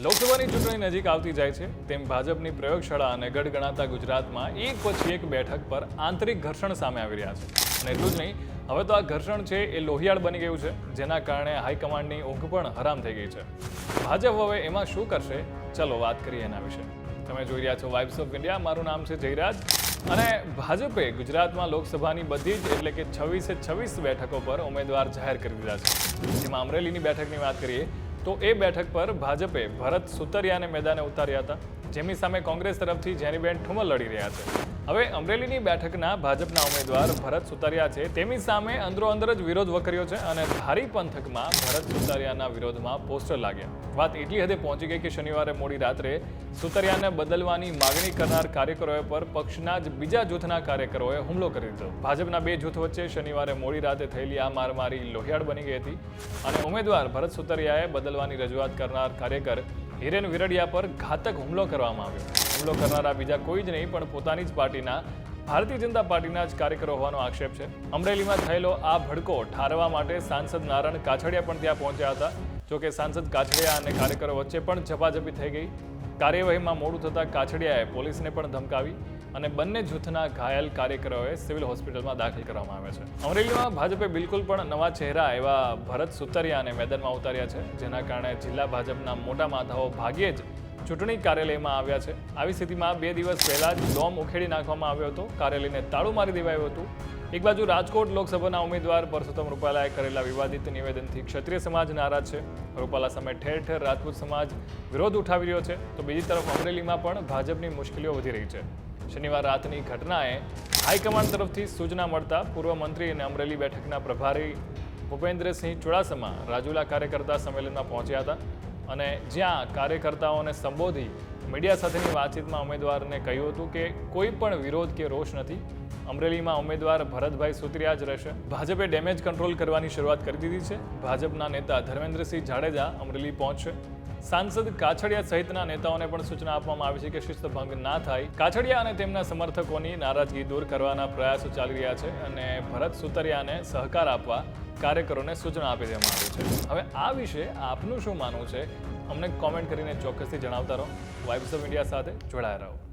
લોકસભાની ચૂંટણી નજીક આવતી જાય છે, તેમ ભાજપની પ્રયોગશાળા અને ગઢ ગણાતા ગુજરાતમાં એક પછી એક બેઠક પર આંતરિક ઘર્ષણ સામે આવી રહ્યા છે. અને એટલું જ નહીં, હવે તો આ ઘર્ષણ છે એ લોહિયાળ બની ગયું છે, જેના કારણે હાઈકમાન્ડની ઊંઘ પણ હરામ થઈ ગઈ છે. ભાજપ હવે એમાં શું કરશે? ચલો વાત કરીએ એના વિશે. તમે જોઈ રહ્યા છો વાઇબ્સ ઓફ ઇન્ડિયા મારું નામ છે જયરાજ. અને ભાજપે ગુજરાતમાં લોકસભાની બધી જ એટલે કે છવ્વીસે છવ્વીસ બેઠકો પર ઉમેદવાર જાહેર કરી દીધા છે. જેમાં અમરેલીની બેઠકની વાત કરીએ તો એ બેઠક પર ભાજપે ભરત સુતરિયાને મેદાને ઉતાર્યા હતા. જેમની સામે કોંગ્રેસ તરફથી જેનીબેન ઠુમલ લડી રહ્યા છે. હવે અમરેલીની બેઠકના ભાજપના ઉમેદવાર ભરત સુતરિયા છે. તેમની સામે અંદરો અંદર જ વિરોધ વકર્યો છે અને ધારી પંથકમાં ભરત સુતારિયાના વિરોધમાં પોસ્ટર લાગ્યા. વાત એટલી હદે પહોંચી ગઈ કે શનિવારે મોડી રાત્રે સુતરિયાને બદલવાની માગણી કરનાર કાર્યકરોએ પર પક્ષના જ બીજા જૂથના કાર્યકરોએ હુમલો કરી દીધો. ભાજપના બે જૂથ વચ્ચે શનિવારે મોડી રાતે થયેલી આ મારમારી લોહિયાળ બની ગઈ હતી અને ઉમેદવાર ભરત સુતરિયાએ બદલવાની રજૂઆત કરનાર કાર્યકર હિરેન વિરડિયા પર ઘાતક હુમલો કરવામાં આવ્યો. હુમલો કરનારા બીજા કોઈ જ નહીં, પણ પોતાની જ પાર્ટીના, ભારતીય જનતા પાર્ટીના જ કાર્યકરો હોવાનો આક્ષેપ છે. અમરેલીમાં થયેલો આ ભડકો ઠારવા માટે સાંસદ નારાયણ કાછડિયા પણ ત્યાં પહોંચ્યા હતા. જોકે સાંસદ કાછડિયા અને કાર્યકરો વચ્ચે પણ ઝપાઝપી થઈ ગઈ. કાર્યવાહીમાં મોડું થતાં કાછડિયાએ પોલીસને પણ ધમકાવી. અને બંને જૂથના ઘાયલ કાર્યકરોએ સિવિલ હોસ્પિટલમાં દાખલ કરવામાં આવ્યા છે. અમરેલીમાં ભાજપે બિલકુલ પણ નવા ચહેરા એવા ભરત સુતરિયાને મેદાનમાં ઉતાર્યા છે, જેના કારણે જિલ્લા ભાજપના મોટા માથાઓ ભાગ્યે જ ચૂંટણી કાર્યાલયમાં આવ્યા છે. આવી સ્થિતિમાં બે દિવસ પહેલા જ ડોમ ઉખેડી નાખવામાં આવ્યો હતો. કાર્યાલયને તાળું મારી દેવાયું હતું. એક બાજુ રાજકોટ લોકસભાના ઉમેદવાર પરસોત્તમ રૂપાલાએ કરેલા વિવાદિત નિવેદનથી ક્ષત્રિય સમાજ નારાજ છે. રૂપાલા સામે ઠેર ઠેર રાજપૂત સમાજ વિરોધ ઉઠાવી રહ્યો છે. તો બીજી તરફ અમરેલીમાં પણ ભાજપની મુશ્કેલીઓ વધી રહી છે. શનિવાર રાતની ઘટનાએ હાઈકમાન્ડ તરફથી સૂચના મળતા પૂર્વ મંત્રી અને અમરેલી બેઠકના પ્રભારી ભૂપેન્દ્રસિંહ ચુડાસમા રાજુલા કાર્યકર્તા સંમેલનમાં પહોંચ્યા હતા અને જ્યાં કાર્યકર્તાઓને સંબોધી મીડિયા સાથેની વાતચીતમાં ઉમેદવારને કહ્યું હતું કે કોઈ પણ વિરોધ કે રોષ નથી અમરેલીમાં ઉમેદવાર ભરતભાઈ સુત્રિયા જ રહેશે. ભાજપે ડેમેજ કંટ્રોલ કરવાની શરૂઆત કરી દીધી છે. ભાજપના નેતા ધર્મેન્દ્રસિંહ જાડેજા અમરેલી પહોંચશે. સાંસદ કાછડિયા સહિતના નેતાઓને પણ સૂચના આપવામાં આવી છે કે શિસ્ત ભંગ ના થાય. કાછડિયા અને તેમના સમર્થકોની નારાજગી દૂર કરવાના પ્રયાસો ચાલી રહ્યા છે અને ભરત સુતરિયાને સહકાર આપવા કાર્યકરોને સૂચના આપી દેવામાં આવી છે. હવે આ વિશે આપનું શું માનવું છે? અમને કોમેન્ટ કરીને ચોક્કસથી જણાવતા રહો. વાઇબ્સ ઓફ ઇન્ડિયા સાથે જોડાયા રહો.